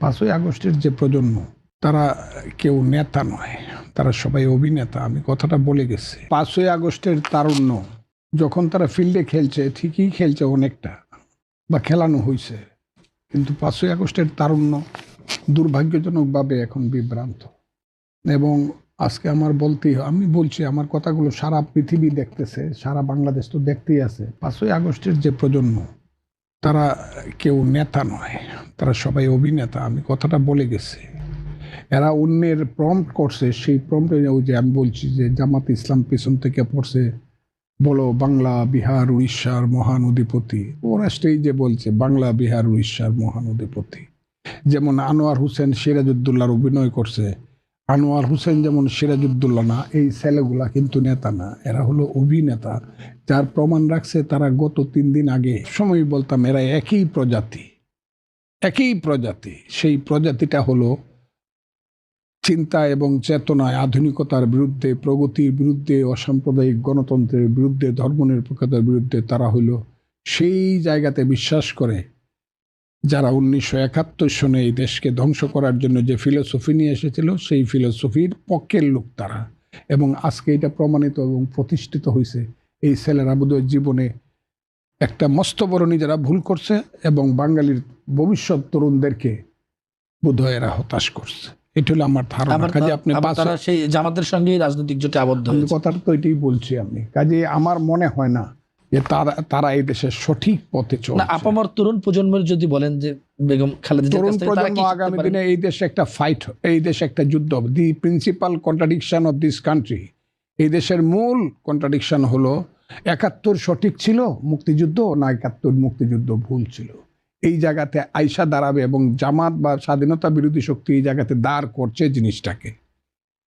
পাঁচই আগস্টের যে প্রজন্ম, তারা কেউ নেতা নয়, তারা সবাই অভিনেতা, আমি কথাটা বলে গেছি। পাঁচই আগস্টের তারুণ্য, যখন তারা ফিল্ডে খেলছে, ঠিকই খেলছে অনেকটা, বা খেলানো হয়েছে কিন্তু পাঁচই আগস্টের তারুণ্য দুর্ভাগ্যজনকভাবে এখন বিভ্রান্ত। এবং আজকে আমার বলতেই আমি বলছি, আমার কথাগুলো সারা পৃথিবী দেখতেছে, সারা বাংলাদেশ তো দেখতেই আছে, পাঁচই আগস্টের যে প্রজন্ম তারা কেউ নেতা নয়, তারা সবাই অভিনেতা, আমি কথাটা বলে গেছি। এরা অন্যের প্রম্পট করছে, সেই প্রম্পটে ওই যে আমি বলছি যে জামাত ইসলাম পেছন থেকে পড়ছে, বলো বাংলা, বিহার, উড়িষ্যার মহান অধিপতি। ওরা স্টেজে বলছে, বাংলা, বিহার, উড়িষ্যার মহান অধিপতি। যেমন আনোয়ার হোসেন সিরাজউদ্দৌলার অভিনয় করছে আনোয়ার হোসেন যেমন সিরাজউদ্দৌলা না, এই ছেলেগুলা কিন্তু নেতা না। এরা হলো অভিনেতা। যার প্রমাণ রাখছে তারা গত তিন দিন আগে সময় বলতাম এরা একই প্রজাতি। একই প্রজাতি। সেই প্রজাতিটা হলো চিন্তা এবং চেতনায় আধুনিকতার বিরুদ্ধে, প্রগতির বিরুদ্ধে, অসাম্প্রদায়িক গণতন্ত্রের বিরুদ্ধে, ধর্মনিরপেক্ষতার বিরুদ্ধে তারা হইল সেই জায়গাতে বিশ্বাস করে। যারা উনিশশো একাত্তর সনে এই দেশকে ধ্বংস করার জন্য যে ফিলোসফি নিয়ে এসেছিল সেই ফিলোসফির পক্ষের লোক তারা। এবং আজকে এটা প্রমাণিত এবং প্রতিষ্ঠিত হয়েছে এই ছেলেরা বোধহয় জীবনে। একটা মস্ত বড় নিজেরা ভুল করছে এবং বাঙালির ভবিষ্যৎ তরুণদেরকে বোধহয় এরা হতাশ করছে। এটা হলো আমার ধারণা। কাজে আপনি সেই জামাতের সঙ্গে রাজনৈতিক জোটে আবদ্ধ কথাটা তো এটাই বলছি আমি। কাজে আমার মনে হয় না যে তারা তারা এই দেশের সঠিক পথে না চলছে। আপামর তরুণ প্রজন্মের যদি বলেন যে বেগম খালেদা তরুণ প্রজন্ম আগামী দিনে এই দেশে একটা ফাইট এই দেশে একটা যুদ্ধ the principal contradiction of this country এই দেশের মূল কন্ট্রাডিকশন হলো একাত্তর সঠিক ছিল মুক্তিযুদ্ধ না একাত্তর মুক্তিযুদ্ধ ভুল ছিল। এই জায়গাতে আইসা দাঁড়াবে এবং জামাত বা স্বাধীনতা বিরোধী শক্তি এই জায়গাতে দাঁড় করছে জিনিসটাকে।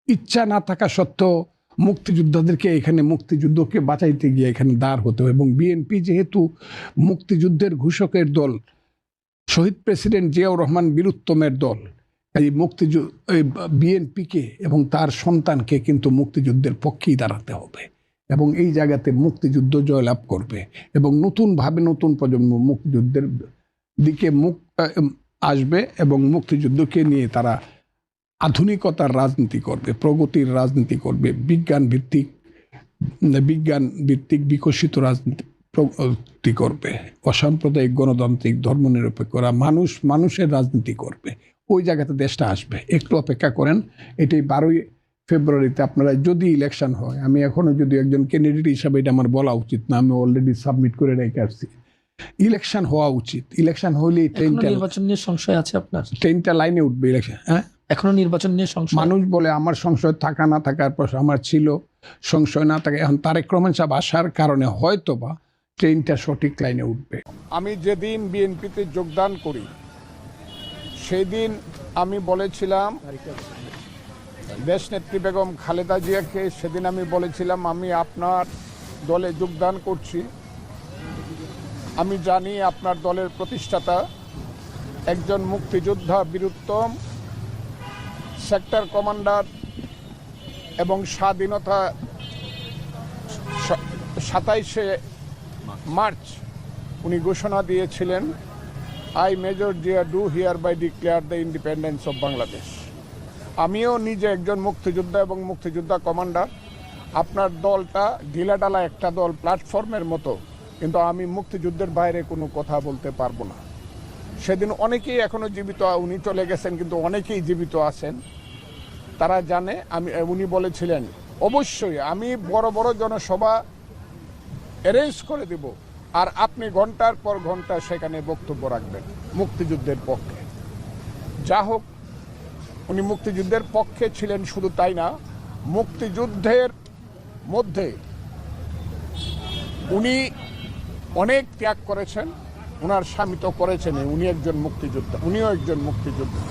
ইচ্ছা না থাকা সত্ত্বেও মুক্তিযোদ্ধাদেরকে এখানে মুক্তিযুদ্ধকে বাঁচাইতে গিয়ে এখানে দাঁড় হতে হবে এবং বিএনপি যেহেতু মুক্তিযুদ্ধের ঘোষকের দল, শহীদ প্রেসিডেন্ট জিয়াউর রহমান বীরুত্তমের দল, এই মুক্তিযুদ্ধ এই বিএনপিকে এবং তার সন্তানকে কিন্তু মুক্তিযুদ্ধের পক্ষেই দাঁড়াতে হবে এবং এই জায়গাতে মুক্তিযুদ্ধ জয়লাভ করবে এবং নতুনভাবে নতুন প্রজন্ম মুক্তিযুদ্ধের দিকে মুখ আসবে এবং মুক্তিযুদ্ধকে নিয়ে তারা আধুনিকতার রাজনীতি করবে প্রগতির রাজনীতি করবে বিজ্ঞান ভিত্তিক বিজ্ঞান ভিত্তিক বিকশিত রাজনীতি প্রগতি করবে অসাম্প্রদায়িক গণতান্ত্রিক ধর্মনিরপেক্ষরা মানুষ মানুষের রাজনীতি করবে। ওই জায়গাতে দেশটা আসবে। একটু অপেক্ষা করেন এটাই বারোই ফেব্রুয়ারিতে আপনারা যদি ইলেকশন হয় আমি এখনও যদি একজন ক্যান্ডিডেট হিসাবে এটা আমার বলা উচিত না আমি অলরেডি সাবমিট করে রেখে আসছি। ইলেকশন হওয়া উচিত। ইলেকশন হলে ট্রেনটা নির্বাচন নিয়ে সংশয় আছে আপনার? ট্রেনটা লাইনে উঠবে ইলেকশন হ্যাঁ? এখনও নির্বাচন নিয়ে সংশয়? মানুষ বলে আমার সংশয় থাকা না থাকার পর আমার ছিল। সংশয় না থাকে এখন তারেক রহমান সাহেব আসার কারণে হয়তো বা ট্রেনটা সঠিক লাইনে উঠবে। আমি যেদিন বিএনপিতে যোগদান করি সেদিন আমি বলেছিলাম দেশ নেত্রী বেগম খালেদা জিয়াকে সেদিন আমি বলেছিলাম আমি আপনার দলে যোগদান করছি। আমি জানি আপনার দলের প্রতিষ্ঠাতা একজন মুক্তিযোদ্ধা বীরুত্তম সেক্টর কমান্ডার এবং স্বাধীনতা সাতাইশে মার্চ উনি ঘোষণা দিয়েছিলেন I major Zia do hereby declare the independence of Bangladesh আমিও নিজে একজন মুক্তিযোদ্ধা এবং মুক্তিযোদ্ধা কমান্ডার। আপনার দলটা ঢিলাডালা একটা দল, প্ল্যাটফর্মের মতো, কিন্তু আমি মুক্তিযুদ্ধের বাইরে কোনো কথা বলতে পারব না। সেদিন অনেকেই এখনও জীবিত, উনি চলে গেছেন কিন্তু অনেকেই জীবিত আছেন। তারা জানে, আমি, উনি বলেছিলেন, অবশ্যই আমি বড় বড় জনসভা অ্যারেঞ্জ করে দেব আর আপনি ঘণ্টার পর ঘণ্টা সেখানে বক্তব্য রাখবেন মুক্তিযুদ্ধের পক্ষে। যা হোক, উনি মুক্তিযুদ্ধের পক্ষে ছিলেন শুধু তাই না, মুক্তিযুদ্ধের মধ্যে উনি অনেক ত্যাগ করেছেন। ওনার স্বামী তো করেছেন উনি একজন মুক্তিযোদ্ধা, উনিও একজন মুক্তিযোদ্ধা।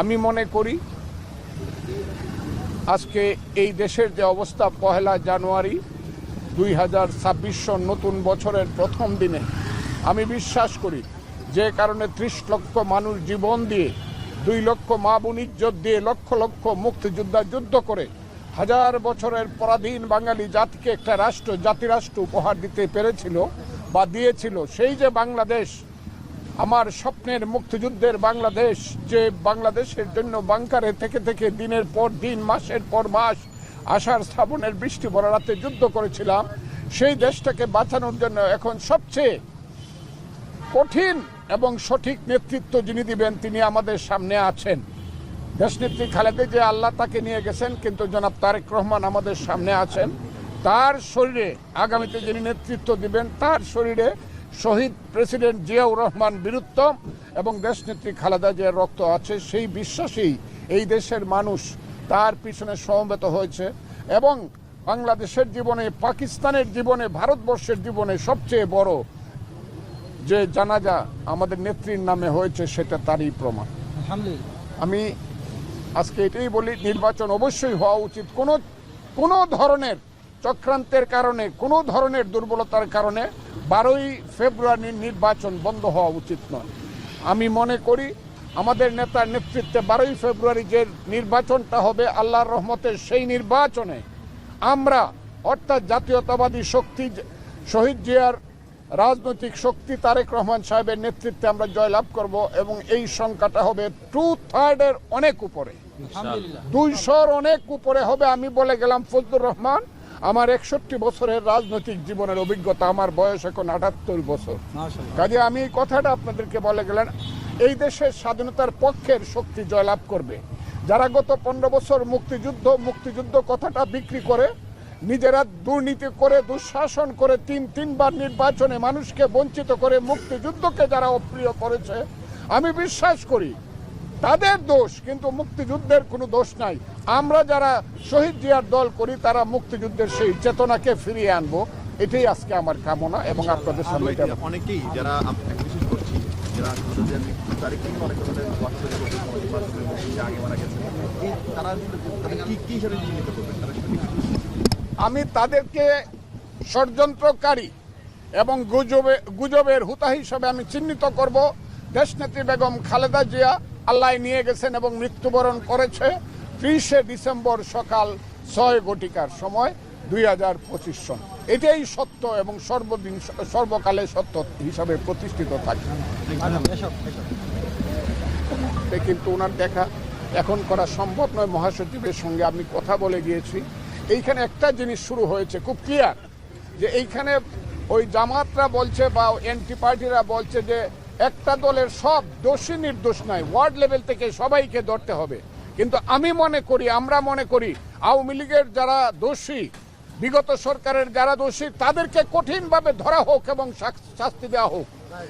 আমি মনে করি, আজকে এই দেশের যে অবস্থা, পহেলা জানুয়ারি দুই হাজার ছাব্বিশ নতুন বছরের প্রথম দিনে, আমি বিশ্বাস করি, যে কারণে ত্রিশ লক্ষ মানুষ জীবন দিয়ে, দুই লক্ষ মা বোন দিয়ে, লক্ষ লক্ষ মুক্তিযোদ্ধা যুদ্ধ করে, হাজার বছরের পরাধীন বাঙালি জাতিকে একটা রাষ্ট্র, জাতিরাষ্ট্র উপহার দিতে পেরেছিল। বা দিয়েছিল, সেই যে বাংলাদেশ, আমার স্বপ্নের মুক্তিযুদ্ধের বাংলাদেশ, যে বাংলাদেশের জন্য বাংকারে থেকে থেকে দিনের পর দিন, মাসের পর মাস আষাঢ় শ্রাবণের বৃষ্টি ভরা রাতে যুদ্ধ করেছিলাম, সেই দেশটাকে বাঁচানোর জন্য এখন সবচেয়ে কঠিন এবং সঠিক নেতৃত্ব যিনি দিবেন, তিনি আমাদের সামনে আছেন। দেশনেত্রী খালেদা যে আল্লাহ তাকে নিয়ে গেছেন, কিন্তু জনাব তারেক রহমান আমাদের সামনে আছেন। তার শরীরে আগামীতে যিনি নেতৃত্ব দিবেন তার শরীরে শহীদ প্রেসিডেন্ট জিয়াউর রহমান বীরুত্তম এবং দেশনেত্রী খালেদা জিয়ার রক্ত আছে। সেই বিশ্বাসেই এই দেশের মানুষ তার পিছনে সমবেত হয়েছে এবং বাংলাদেশের জীবনে পাকিস্তানের জীবনে ভারতবর্ষের জীবনে সবচেয়ে বড় যে জানাজা আমাদের নেত্রীর নামে হয়েছে সেটা তারই প্রমাণ। আমি আজকে এটাই বলি নির্বাচন অবশ্যই হওয়া উচিত। কোনো কোনো ধরনের চক্রান্তের কারণে কোনো ধরনের দুর্বলতার কারণে বারোই ফেব্রুয়ারির নির্বাচন বন্ধ হওয়া উচিত নয়। আমি মনে করি আমাদের নেতার নেতৃত্বে বারোই ফেব্রুয়ারি যে নির্বাচনটা হবে আল্লাহর রহমতের সেই নির্বাচনে আমরা অর্থাৎ জাতীয়তাবাদী শক্তি শহীদ জিয়ার রাজনৈতিক শক্তি তারেক রহমান সাহেবের নেতৃত্বে আমরা জয়লাভ করব এবং এই সংখ্যাটা হবে টু থার্ডের অনেক উপরে। দুইশোর অনেক উপরে হবে আমি বলে গেলাম ফজলুর রহমান। আমার একষট্টি বছরের রাজনৈতিক জীবনের অভিজ্ঞতা আমার বয়স এখন আটাত্তর বছর। কাজে আমি এই কথাটা আপনাদেরকে বলে গেলেন এই দেশের স্বাধীনতার পক্ষের শক্তি জয়লাভ করবে। যারা গত পনেরো বছর মুক্তিযুদ্ধ মুক্তিযুদ্ধ কথাটা বিক্রি করে নিজেরা দুর্নীতি করে দুঃশাসন করে তিন তিনবার নির্বাচনে মানুষকে বঞ্চিত করে মুক্তিযুদ্ধকে যারা অপ্রিয় করেছে আমি বিশ্বাস করি তাদের দোষ কিন্তু মুক্তিযুদ্ধের কোনো দোষ নাই। আমরা যারা শহীদ জিয়ার দল করি তারা মুক্তিযুদ্ধের সেই চেতনাকে ফিরিয়ে আনব। এটাই আজকে আমার কামনা এবং আপনাদের সামনে অনেকেই যারা বিশেষ করছি যারা আমি তাদেরকে ষড়যন্ত্রকারী এবং গুজবে গুজবের হুতা হিসাবে আমি চিহ্নিত করব। দেশনেত্রী বেগম খালেদা জিয়া আল্লাহ নিয়ে গেছেন এবং মৃত্যুবরণ করেছে। ত্রিশে ডিসেম্বর সকাল ছয় ঘটিকার সময় দুই হাজার পঁচিশ সন। এটাই সত্য এবং সর্বদিন সর্বকালে সত্য হিসাবে প্রতিষ্ঠিত থাকে। কিন্তু ওনার দেখা এখন করা সম্ভব নয়। মহাসচিবের সঙ্গে আমি কথা বলে গিয়েছি। এইখানে একটা জিনিস শুরু হয়েছে খুব ক্লিয়ার যে এইখানে ওই জামাতরা বলছে বা এনটি পার্টিরা বলছে যে একটা দলের সব দোষী নির্দোষ নয় ওয়ার্ড লেভেল থেকে সবাইকে ধরতে হবে। কিন্তু আমি মনে করি, আমরা মনে করি, আওয়ামী লীগের যারা দোষী, বিগত সরকারের যারা দোষী, তাদেরকে কঠিনভাবে ধরা হোক এবং শাস- শাস্তি দেওয়া হোক।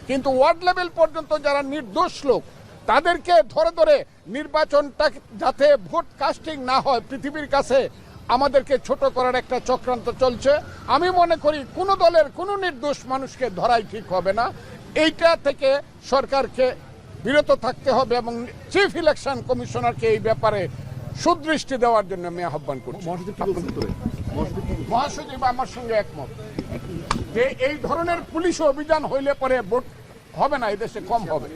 কিন্তু ওয়ার্ড লেভেল পর্যন্ত যারা নির্দোষ লোক, তাদেরকে ধরে ধরে নির্বাচনটা যাতে ভোট কাস্টিং না হয় পৃথিবীর কাছে, আমাদেরকে ছোট করার একটা চক্রান্ত চলছে। আমি মনে করি, কোনো দলের কোনো নির্দোষ মানুষকে ধরাই ঠিক হবে না। এইটা থেকে সরকারকে বিরত থাকতে হবে এবং চিফ ইলেকশন কমিশনারকে এই ব্যাপারে সুদৃষ্টি দেওয়ার জন্য আমি আহ্বান করছি। মহাসচিব আমার সঙ্গে একমত। যে এই ধরনের পুলিশ অভিযান হইলে পরে ভোট হবে না এদেশে কম হবে।